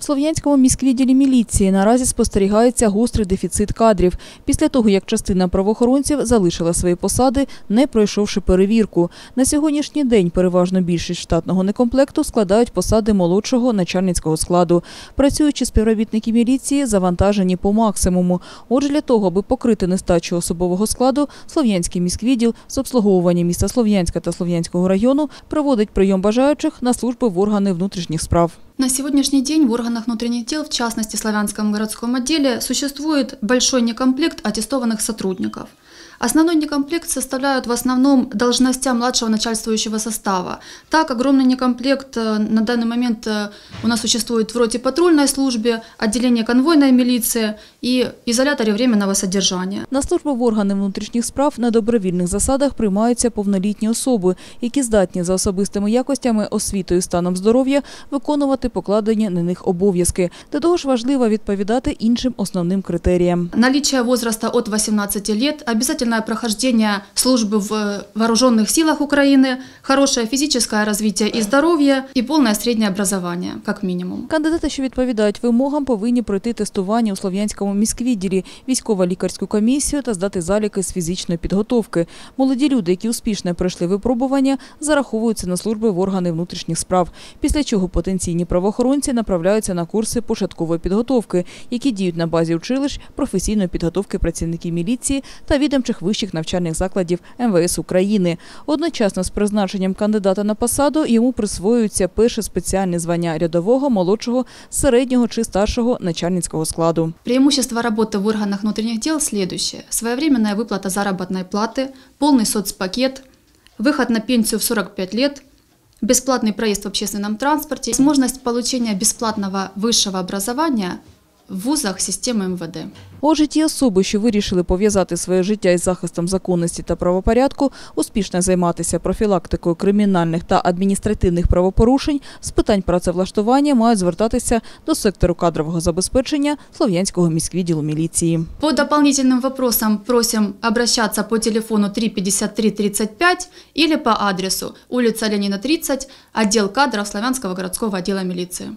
В Слов'янському міськвідділі міліції наразі спостерігається гострий дефіцит кадрів після того, як частина правоохоронців залишила свої посади, не пройшовши перевірку. На сьогоднішній день переважно більшість штатного некомплекту складають посади молодшого начальницького складу. Працюючі співробітники міліції завантажені по максимуму. Отже, для того, аби покрити нестачу особового складу, Слов'янський міськвідділ з обслуговування міста Слов'янська та Слов'янського району проводить прийом бажаючих на служби в органи внутрішніх справ. На сегодняшний день в органах внутренних дел, в частности Славянском городском отделе, существует большой некомплект аттестованных сотрудников. Основной некомплект составляют в основном должностя младшего начальствующего состава. Так, огромный некомплект э, на данный момент э, у нас существует в роте патрульной службе, отделении конвойной милиции и изоляторе временного содержания. На службу в органи внутрішніх справ на добровільних засадах приймаються повнолітні особи, які здатні за особистими якостями, освітою і станом здоров'я виконувати покладені на них обов'язки. До того ж важливо відповідати іншим основним критеріям. Наличие возраста от 18 лет, обязательное прохождение службы в э, вооруженных силах Украины, хорошее физическое развитие и здоровье и полное среднее образование, как минимум. Кандидати, що відповідають вимогам, повинні пройти тестування у Слов'янському міськвідділі, військово-лікарську комісію та здати заліки з фізичної підготовки. Молоді люди, які успішно пройшли випробування, зараховуються на служби в органи внутрішніх справ. Після чого потенційні правоохоронці направляються на курси початкової підготовки, які діють на базі училищ професійної підготовки працівників міліції та відомчих вищих навчальних закладів МВС України. Одночасно з призначенням кандидата на посаду йому присвоюється перше спеціальне звання рядового, молодшого, середнього чи старшого начальницького складу. Преимущество работы в органах внутренних дел следующее. Своевременная выплата заработной платы, полный соцпакет, выход на пенсию в 45 лет, бесплатный проезд в общественном транспорте, возможность получения бесплатного высшего образования в вузах системы МВД. Отже, ті особи, що вирішили пов'язати своє життя із захистом законності та правопорядку, успішно займатися профілактикою кримінальних та адміністративних правопорушень, з питань працевлаштування мають звертатися до сектору кадрового забезпечення Слов'янського міськвідділу міліції. По дополнительным вопросам просим обращаться по телефону 353 35 или по адресу улица Ленина 30, отдел кадров Славянского городского отдела милиции.